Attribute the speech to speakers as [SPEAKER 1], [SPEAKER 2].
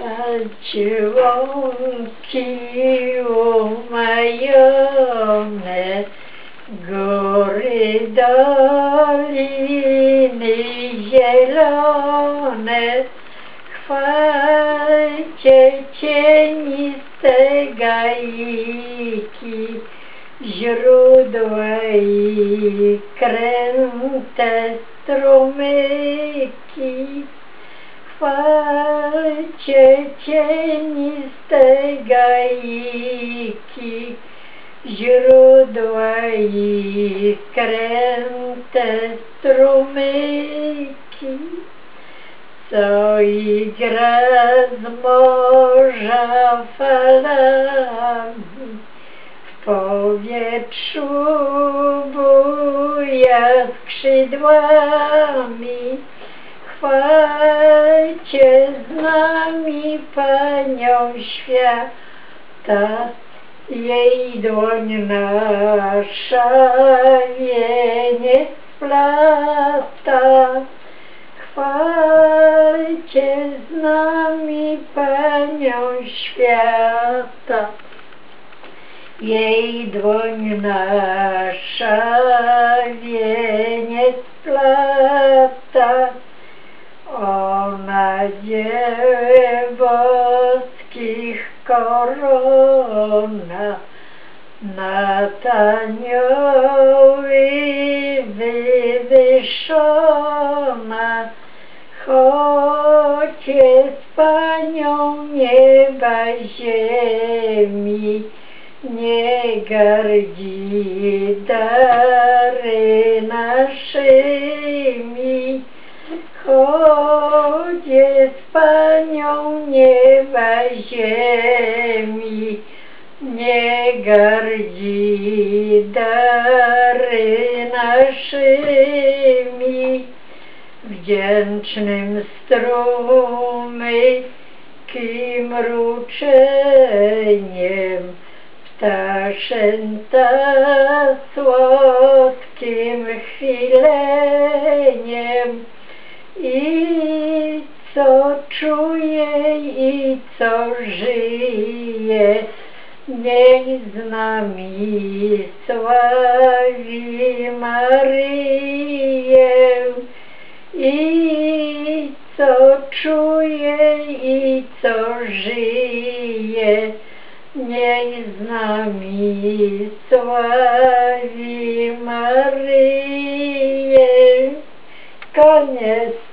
[SPEAKER 1] Walczy łąki umajone, góry, doliny zielone. Chwalcie cieniste gaiki, źródła i kręte strumyki. Chwalcie cieniste gaiki, źródła i kręte strumyki. Co igra z morza falami, w powietrzu buja skrzydłami. Chwalcie świata, jej dłoń nasza wienie splata. Chwalcie z nami Panią świata, jej dłoń nasza wienie splata. Ona dzieł korona, na tanioły wywyższona, jest Panią nieba ziemi, nie gardzi dary nie gardzi dary naszymi. Wdzięcznym strumykiem mruczeniem, ptaszęta słodkim chwileniem i co czuje i co żyje, niech z nami sławi Maryję. I co czuje i co żyje, niech z nami sławi Maryję. Koniec.